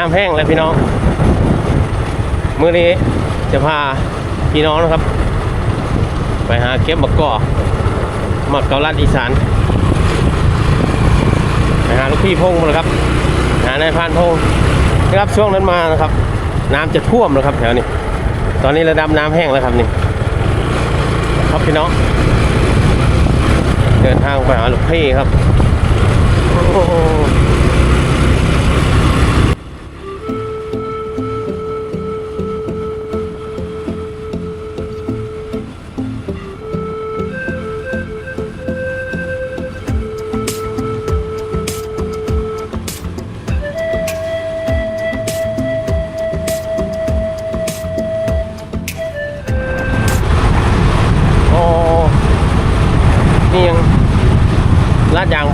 น้ำแห้งแล้วพี่น้องมื้อนี้จะพาพี่น้องนะครับ ไปหาเก็บมะกอกมะเกาลัดอีสานไปหาลูกพี่พงษ์นะครับ หานายพานพงษ์นะครับช่วงนั้นมานะครับ น้ำจะท่วมนะครับแถวนี้ ตอนนี้ระดับน้ำแห้งแล้วครับนี่ครับพี่น้องเดินทางไปหาลูกพี่ครับโอ้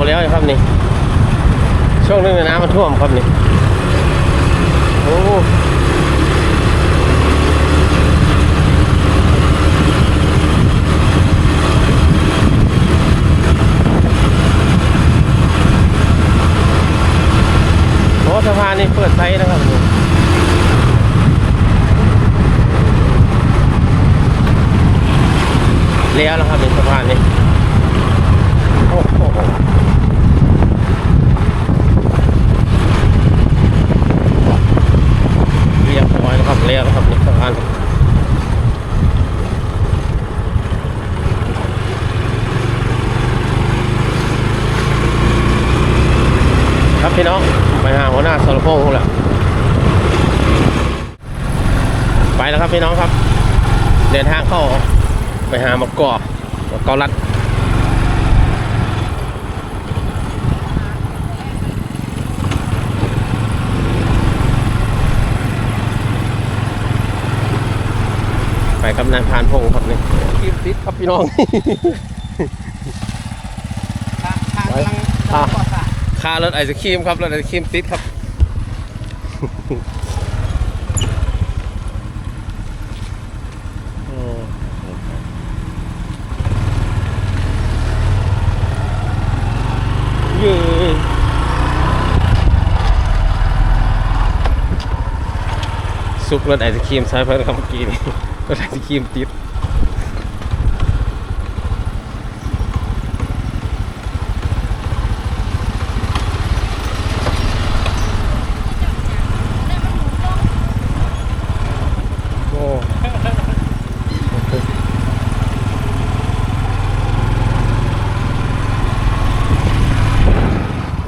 แล้วครับนี่ ช่วงนึงนะน้ำมันท่วมครับนี่ โอ้โหสะพานนี่เปิดไซส์นะครับนี่เลี้ยวแล้วครับนี่สะพานนี่โอ้โห เรียบร้อยแล้วครับเรียบแล้วครับนี่สะพานครับพี่น้องไป รพงษ์แล้วไปแล้วครับพี่น้องครับ เดินทางเข้าไปหามะกอกมะกอลัดไปกับนายพานพงครับนี่คิมติดครับพี่น้องค่ะก่อสร้างค่ารถไอศครีมครับรถไอศครีมติดครับ ซุกรถไอศครีมใช้เพื่อนครับเมื่อกี้นี่รถไอศครีมติด โอ้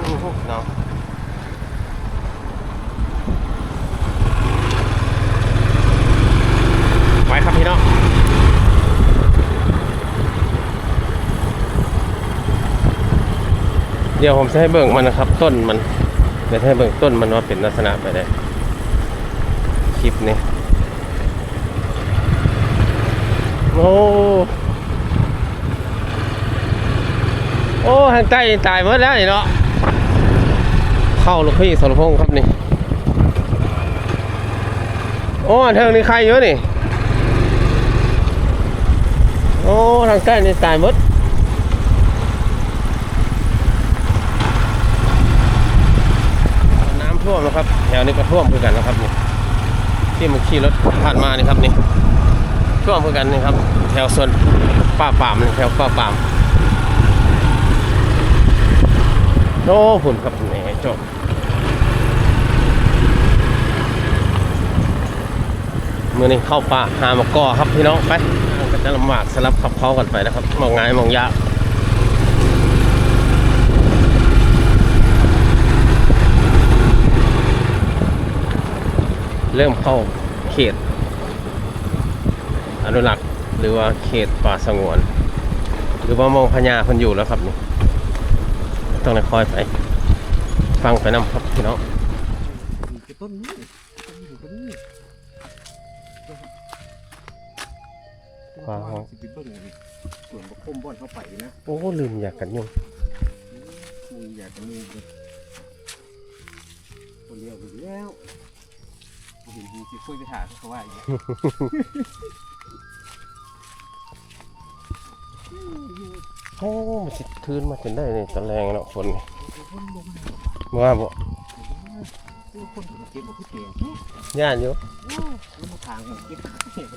โอ้โหเนาะไปครับพี่น้อง เดี๋ยวผมจะให้เบิ่งมันนะครับ ต้นมันเดี๋ยวจะให้เบิ่งต้นมันว่าเป็นลักษณะไปได้คลิปนี้โอ้โอ้ทางใต้ตายหมดแล้วนี่เนาะเข้าลูกพี่สรพงษ์ครับนี่โอ้เทิงนี่ใครเยอะนี่โอ้ทางใต้นี่ตายหมด น้ำท่วม แถวนี้ก็ท่วมคือกันนะครับนี่ที่มันขี่รถผ่านมานี่ครับนี่ช่วงเพื่อกันนี่ครับ แถวส่วนป้าป่ามนี่แถวป้าป่ามโอ้ฝุ่นครับแหนจบมื่อนี้เข้าป่าหามากอครับพี่น้องไปก็จะลำบากสลับขับเขากันไปนะครับมองง่ายมองยาก เริ่มเข้าเขต อนุรักษ์หรือว่าเขตป่าสงวน หรือว่ามองพญาคนอยู่แล้วครับนี่ต้องได้คอยไป ฟังไปนำครับพี่น้องคือต้นนี้ต้นนี้ต้นนี้ว้าวสิบเบิ้งเลยส่วนบกคมบ่อนเข้าไปนะ โอ้ลืมอยากกันยุ่งมึงอยากจะมีคนเดียวอยู่แล้ว เห็นดีสิคุยไปถามเขาว่าอย่างเงี้ยโอ้มันสิคืนมาถึงได้เลยตอนแรงเนาะฝนนี่ว่าบ่คนเก็บหมดทุกเทียนย่านอยู่ แล้วมาทางเก็บเทียน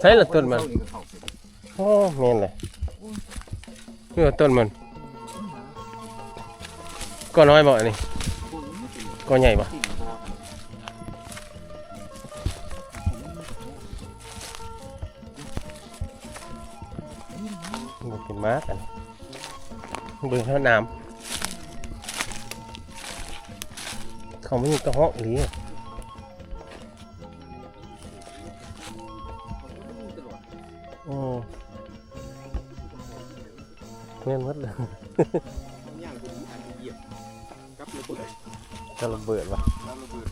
ใช่เหรอต้นมันเข้าเข้าเสร็จโอ้แม่นเลยนี่ว่าต้นมันก็น้อยบ่อันนี้พวกนี้ไม่เป็นก็ใหญ่บ่สิ่ง มันเป็นมากอันเบิ่งเท่าน้ำเขาไม่มีกระหอกอีหลีอะตลอดอือแม่นหมดเลยย่างคนอันเหยียบกับระเบิดจะระเบิดวะแล้วระเบิด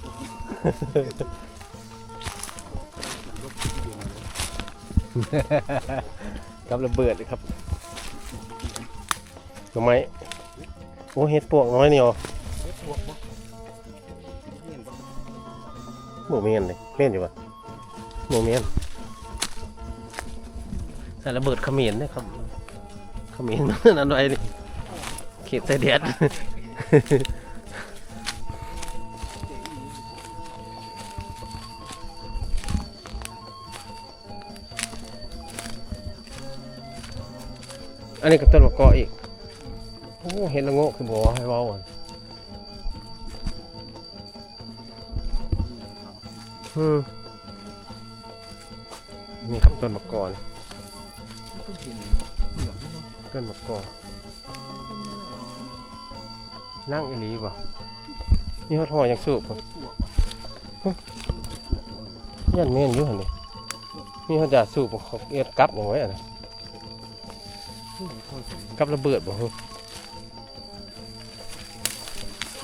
กับระเบิดเลยครับ น่อไม้โอ้เห็ดปวกน้อยนี่อ๋อเฮ็ดพวกเห็นบ่หมูเมียนเลยเมียนอยู่ปะหมูเมียนใส่ระเบิดเขมิ้นนะครับเขมิ้นนั่นอะไรนี่เขตใส่แดดอันนี้ก็ต้นมะกอกอีก อ้เห็นละโงกคือบอกว่าให้เว้าอะอืมนี่ครับต้นมะกอกนี่ต้นมะกอกนั่งอีหลีป่นี่เขาทอยังสูบป่ะพวกยันเมนอยู่หันนี่นี่เขาจะสูบเขาเอ็ดกลับเอาไว้อะนะกลับระเบิดบ่ฮึ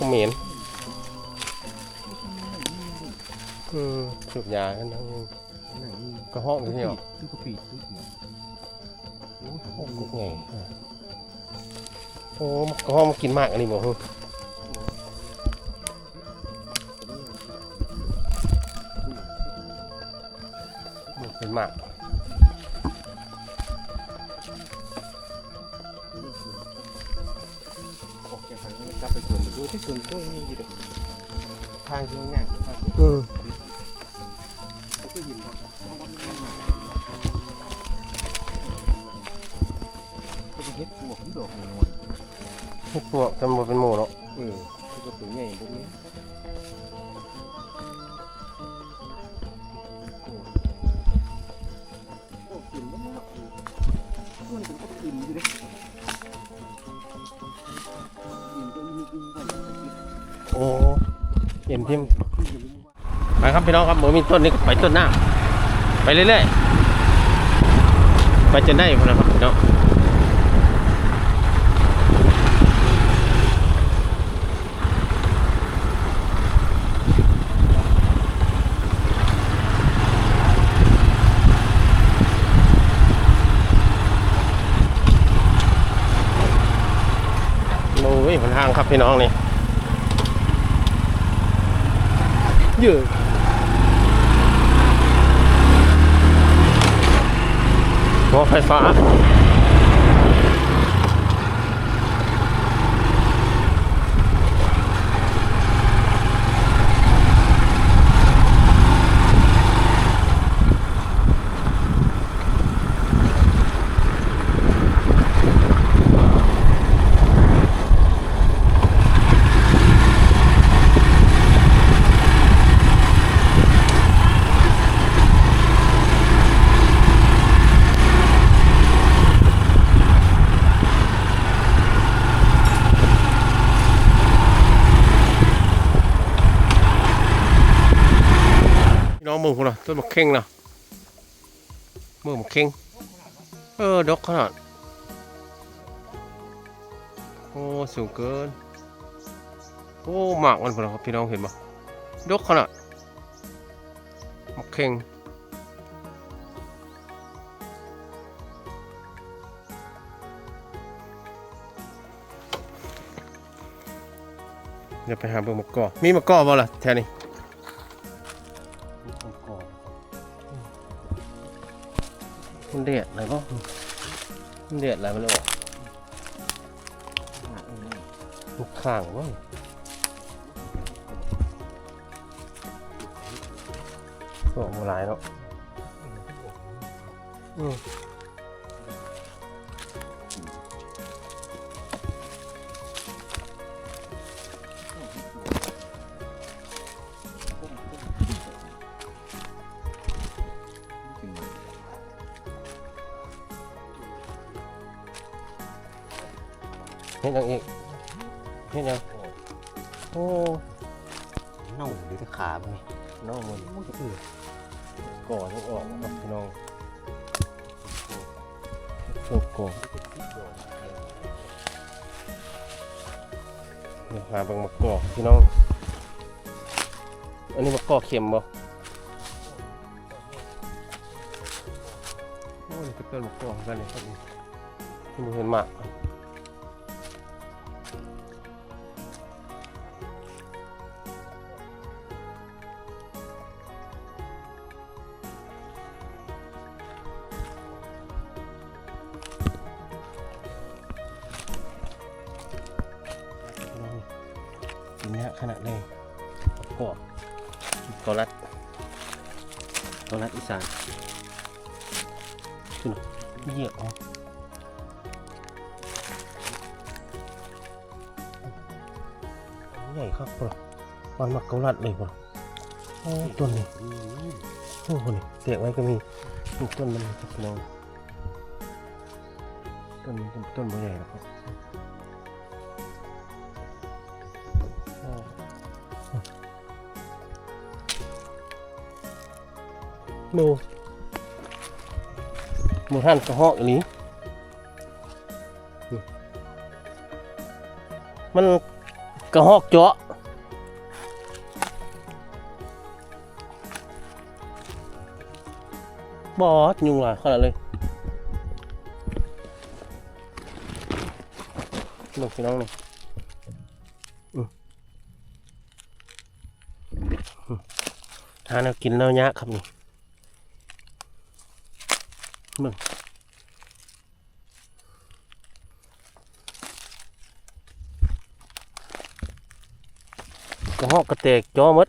เหม็นอืมสูบยากันทั้งนนี่กระห้องนี่เหรอคือกระปีทุกเนี่ยโอ้โอ้กุกไงอะโอ้กระห้องมากินมากอันนี้บ่ฮึมันเป็นมาก สวนดูที่สวนก็มีอยู่เด็กทางที่ง่ายๆครับอืมเขาก็ยินว่าเขาว่าไม่ง่ายก็เป็นเฮ็ดพวกที่ดอกน้อยเฮ็ดพวกจำบ่เป็นหมูหรอกๆเออที่ก็ตัวใหญ่พวกนี้ เอ็มทิมกินอยู่ไปครับพี่น้องครับหมูมีต้นนี้ไปต้นหน้า ไปเรื่อยๆ ไปจนได้พุ่นนะครับพี่น้องโอ้ยหนทางครับพี่น้องนี่ ยืดหั มือคุณล่ะต้นมะเข่งนะมือมะเข่งเออดกขนาดโอ้สูงเกินโอ้หมากมันพอครับพี่น้องเห็นปะดกขนาดมะเข่งเดี๋ยวไปหาเบิ่งมะกอกมีมะกอกบ่ล่ะแถวนี้ มันเดือดอะไรก็มันเดือดอะไรมาเลยบอกลูกข่างบ้างโอ้โหหลายแล้วอืม อันนี้มันกอเค็มบ่โอ้ยเป็นต้นมะกอกกันเลยครับนี่ที่มันเห็นหมาก วันมักเกาลัดเลยพ่อโอ้ต้นนี้โอ้โหนี่เสียกไว้ก็มีนี่ต้นมันครับพี่น้องต้นมันเป็นต้นมันใหญ่นะครับโอ้โนหมูท่านกระหอกอันนี้นี่มันกระหอกเจาะ บอสยุงหลายขนาดเลยน้องพี่น้องนี่อืมอืมหานวกินแล้วยากครับนี่มึงกระหอกกระเตกจอมด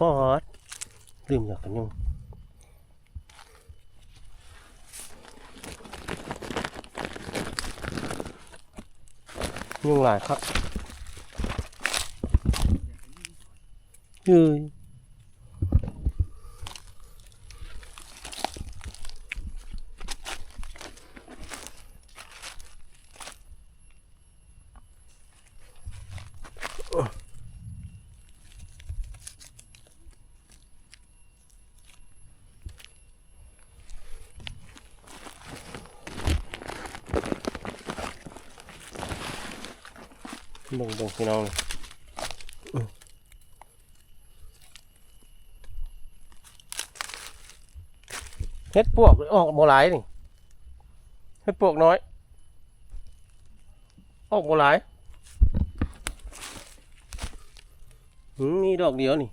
ปอดลืมอยากกันยุงยุงหลายครับยืย เบิ่งเบิ่งพี่น้องเฮ็ดปวกออกบ่หลายนี่เฮ็ดปวกน้อย ออกบ่หลายหืมมีดอกเดียวนี่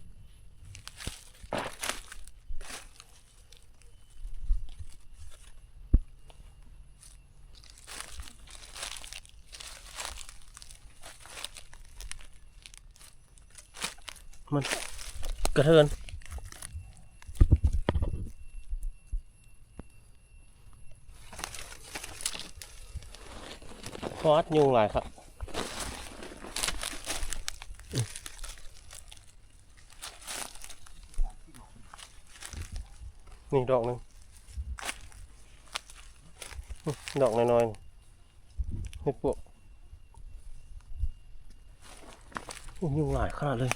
มันกระเทินคอสยุงหลายครับนี่ดอกหนึงดอกน้อยๆนี่ให้พวกยุงหลายขนาดเลย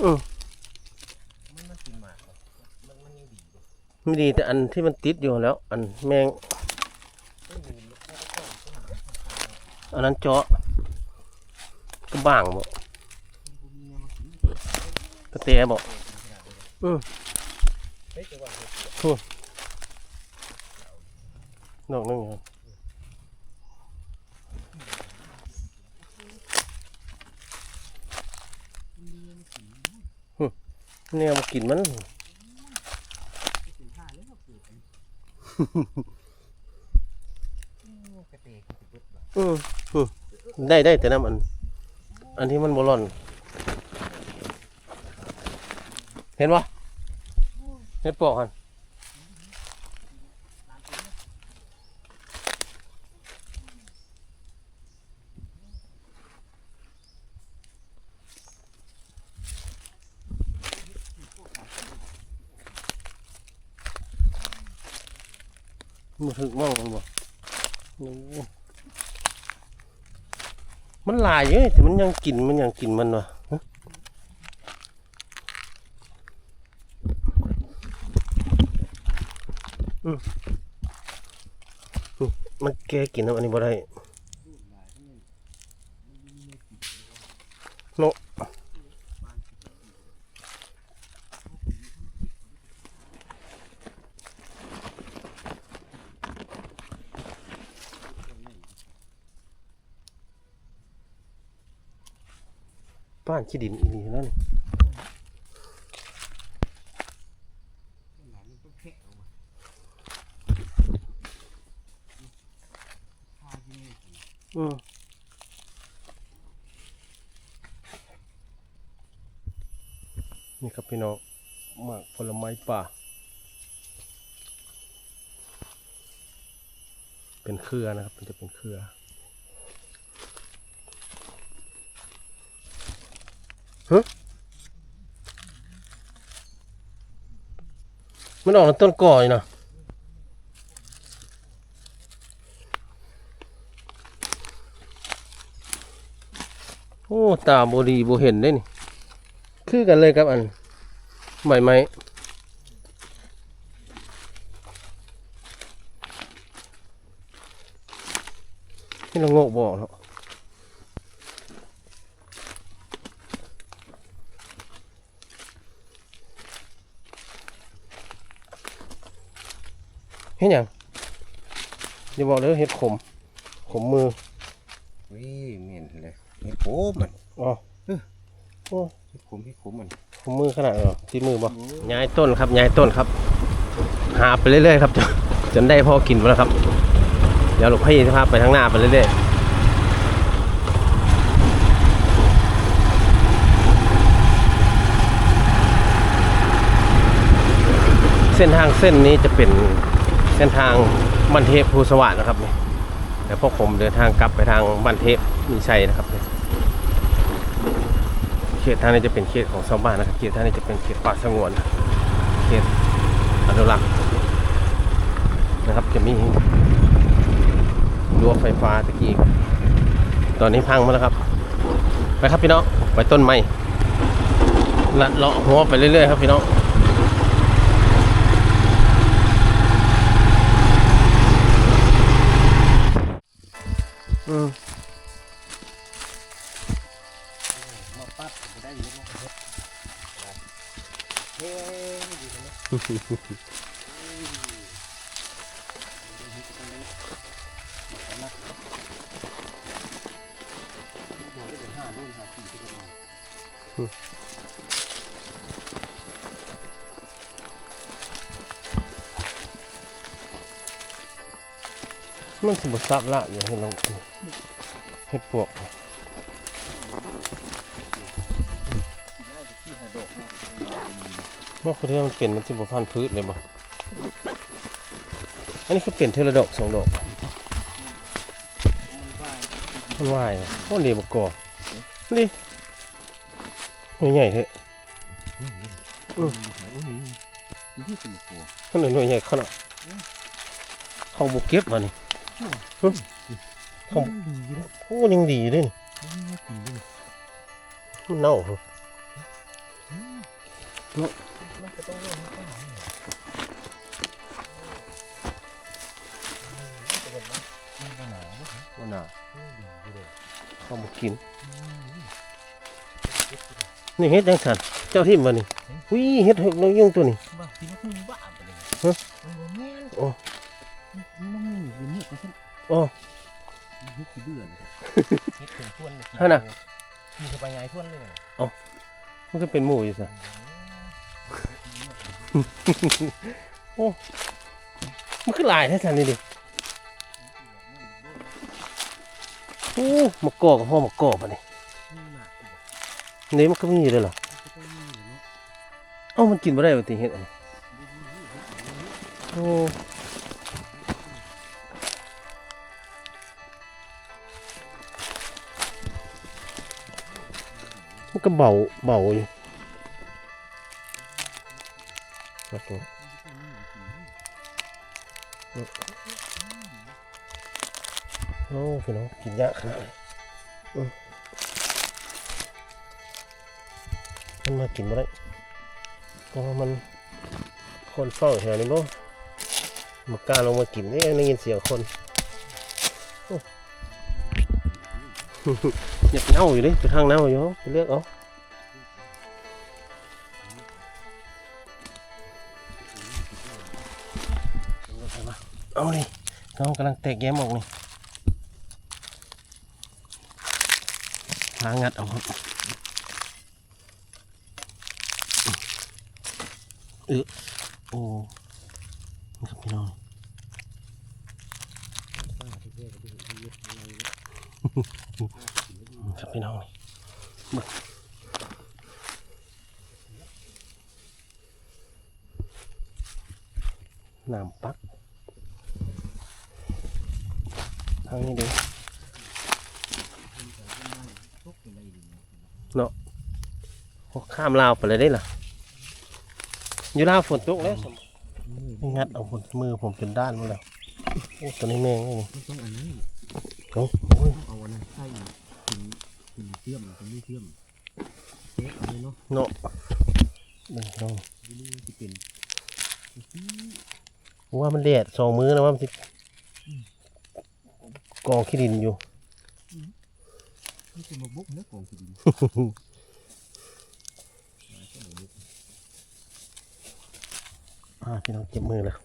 เออมันมันกินหมากมันมันยังดีไม่ดีแต่อันที่มันติดอยู่แล้ว อันแมงอันนั้นเจาะกระบ้างบ่บ่มีแนวมากินกระแตะบ่เฮ้ยแต่ว่าเฮ็ดดอกหนึงครับ เนี่ยมากินมันสินค้าแล้วเกิดเตะที่บึดบ่อืมอืมได้ได้แต่น้ำอัน อันที่มันบอลอน เห็นปะเห็นปอกหัน มันถึกมองมันบ่มันหลายเยอะแต่มันยังกินมันยังกินมันวะมันแกกินแล้วอันนี้บ่ได้โนบ้าน ขี้ดินอีนี่นั่นหลานมันต้องแคะออกมาพาที่นี่อืมนี่ครับพี่น้องหมากผลไม้ป่า เป็นเครือนะครับ มันจะเป็นเครือ มันออกต้นก่อยนะโอ้ตาบดีบเห็นได้นี่ คือกันเลยครับอันใบไม้ที่เราโงกบอกเนาะ เห็นยังอย่าบอกเลยเห็ดขม ขมมือวิเหม็นเลยเห็ดโผมมันอ๋อโอ้เห็ดผมเห็ดผมมันขมมือขนาดไหนเหรอที่มือบ่ย้ายต้นครับย้ายต้นครับ หาไปเรื่อยๆครับจนจนได้พอกินแล้วครับ เดี๋ยวหลวงพี่จะพาไปทางหน้าไปเรื่อยๆเส้นทางเส้นนี้จะเป็น เส้นทางบันเทพภูสวัสดนะครับนี่แต่พวกผมเดินทางกลับไปทางบันเทพมีชัยนะครับนี่เขตทางนี้จะเป็นเขตของชาวบ้านนะครับเขตทางนี้จะเป็นเขตป่าสงวนเขตอนุรักษ์นะครับจะมีรั้วไฟฟ้าตะกี้ตอนนี้พังมาแล้วครับ ไปครับพี่น้องไปต้นไม้ลัดเลาะหัวไปเรื่อยๆครับพี่น้อง มันสมบูรณ์ทราบละอย่างที่เราเห็ดปวก นอกจากที่มันเป็นมันสมบูรณ์พันพืชเลยบ่อันนี้คือเป็นเทระดอกสองดอกมันว่ายมันว่ายนะโอ้เรียบกอนี่หน่วยใหญ่เถอะอืมนี่ที่เป็นตัวขนหน่วยใหญ่ขนาดเขาบุกเก็บมานี่เขาโอ้ยังดีเลยมันเน่า เหรอมันก็ต้องเล่นให้ได้มันก็หนาวนะมันน่ะดีเลยเขาบุกกิน นี่เฮ็ดยังสันเจ้าที่มานี่อุ้ยเฮ็ดเห็ดเรายุ่งตัวนี้บ้าที่มันคือบ้าไปเลยฮะมันบ่แม่นโอ้มันไม่มีเป็นเนื้อกันสักโอ้เฮ็ดกี่เดือนเฮ็ดถึงท่วนเท่าน่ะมีสบายไงท่วนเลยมันก็เป็นหมูอยู่ซะ โอ้มันคือลายแท้สันนี่ดิโอ้มะกอกกับพ่อมะกอกปะนี่นี่มันก็มีอยู่เลยเหรอเอ้ามันกินไม่ได้ปะติเห็ดอันนี้โอ้มันก็เบาเบาอยู่ มาตัวโอ้พี่น้องกินยากขนาดนี้อืมมันมากินม่ได้เพราะว่ามันคนเฝ้าแถวนี้บ่มากล้าลงมากินนี่ได้ยินเสียงคนโอ้อยากเน่าอยู่ดิไปทางเน่าอยู่ไปเลือกเอาานี่เขากำลังแตกแย้มออกนี่หางัดเอาครับเออโอ้นี่ครับพี่น้องครับพี่น้องนี่มึกน้ำปัก ทางนี้เด้เนาะโอ้ข้ามลาวไปเลยได้ล่ะอยู่ลาวฝนตกแล้วนี่งัดเอาผลมือผมเป็นด้านหมดแล้วโอ้ตัวนี้แมงนี่นี่ต้องอันนี้โอ้โอ้ยเอาอันนั้นใส่ถึงถึงเชื่อมถึงไม่เชื่อมเอ๊ะอันนี้เนาะเนาะเบิ่งน้องนี่จะเป็นว่ามันแดดสองมือนะว่ามันสิ กองขี้ดินอยู่นี่คือมาบุกเนื้อของกินอ่าพี่น้องเก็บมือแล้ว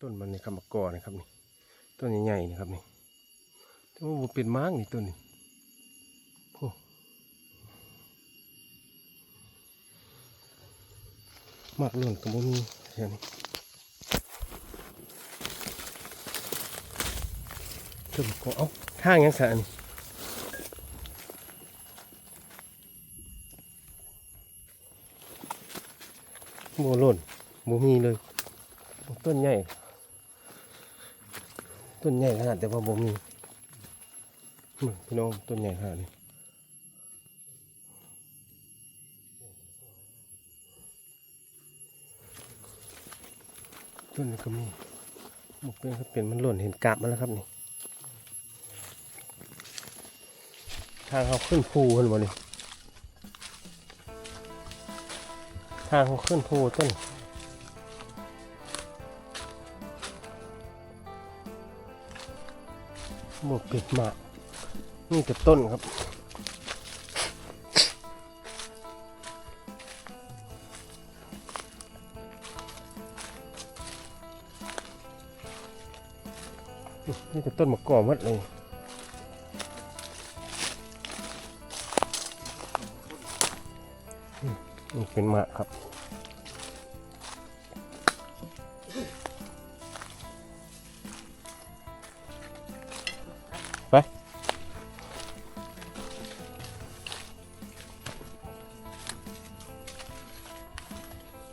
ต้นมันนี่ครับมะกอนะครับนี่ต้นใหญ่ๆนะครับนี่แต่ว่าบ่เป็นม้างนี่ต้นนี้โอ้มากหล่นก็บ่มีแค่นี้ ต้นมะกอเอ้าทางยังสะอันนี้บ่หล่นบ่มีเลย ต้นใหญ่ ต้นใหญ่ขนาดแต่ว่าบ่มีพี่น้องต้นใหญ่ขนาดนี้ต้นนี้ก็มีบุกเป็นครับเป็นมันหล่นเห็นกาบมาแล้วครับนี่ ทางเขาขึ้นภูขึ้นบ่นี่ทางเขาขึ้นภูต้นหมดปิดหมากนี่แต่ต้นครับนี่แต่ต้นมะกอกมัดเลย เป็นมาครับ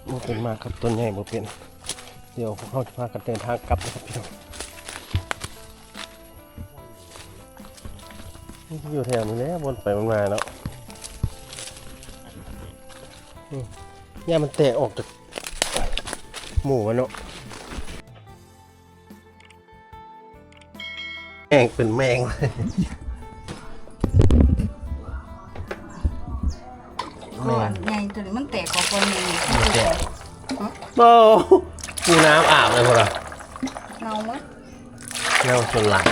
บ่เป็นมากครับต้นใหญ่บ่เป็น เดี๋ยวเขาจะพากันเดินทางกลับนะครับพี่น้องอยู่แถวนี้แหละวนไปวนมาแล้ว เนี่ยมันแตกออกจากหมู่มันเนาะแมงเป็นแมงเลยก่อนใหญ่ตัวนี้มันแตกกว่าคนนี้แตกโอ้มีน้ำอาบเลยพวกเราเน่ามั้ยเน่าจนหลัง